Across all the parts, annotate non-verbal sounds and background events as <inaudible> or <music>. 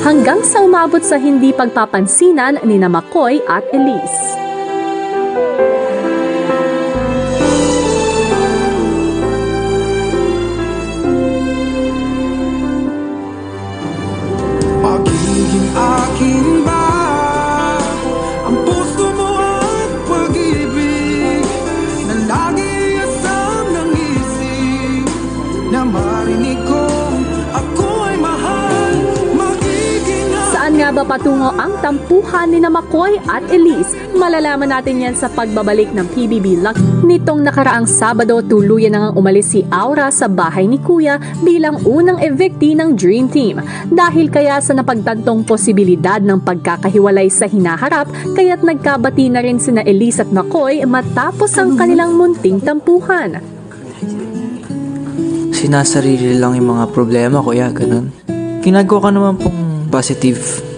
hanggang sa umabot sa hindi pagpapansinan ni na McCoy at Elise. Magiging akin ba Ang puso mo at pag-ibig Na lagi asam ng isip Na marinig kong nga ba patungo ang tampuhan ni na McCoy at Elise? Malalaman natin yan sa pagbabalik ng PBB Luck. Nitong nakaraang Sabado, tuluyan nang umalis si Aura sa bahay ni Kuya bilang unang evictee ng Dream Team. Dahil kaya sa napagtagtong posibilidad ng pagkakahiwalay sa hinaharap, kaya't nagkabati na rin sina Elise at McCoy matapos ang kanilang munting tampuhan. sinasarili lang yung mga problema, kuya, ganun. Ginagawa ka naman pong positive.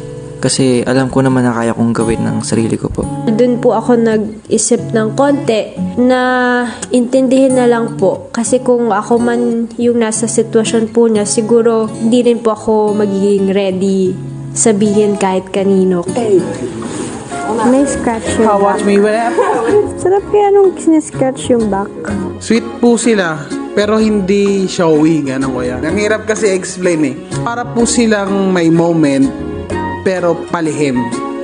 Kasi alam ko naman na kaya kong gawin ng sarili ko po. Doon po ako nag-isip ng konti na intindihin na lang po. Kasi kung ako man yung nasa sitwasyon po niya, siguro di rin po ako magiging ready sabihin kahit kanino. May scratch yung back. Watch me whenever. Sarap kaya nung sinescratch yung back. Sweet po sila, pero hindi showy, ganun kuya. Ang hirap kasi explain eh. Para po silang may moment, pero palihim.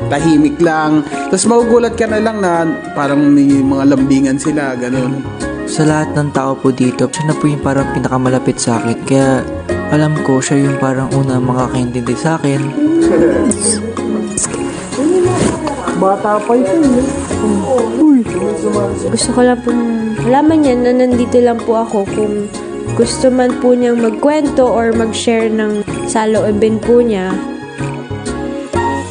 Tahimik lang. Tapos magugulat ka na lang na parang may mga lambingan sila, ganun. Sa lahat ng tao po dito, siya na po yung parang pinakamalapit sa akin. Kaya alam ko siya yung parang una makakaintindi sa akin. <laughs> Bata pa yun. Gusto ko lang pong malaman niya na nandito lang po ako kung gusto man po niyang magkwento or mag-share ng saloobin po niya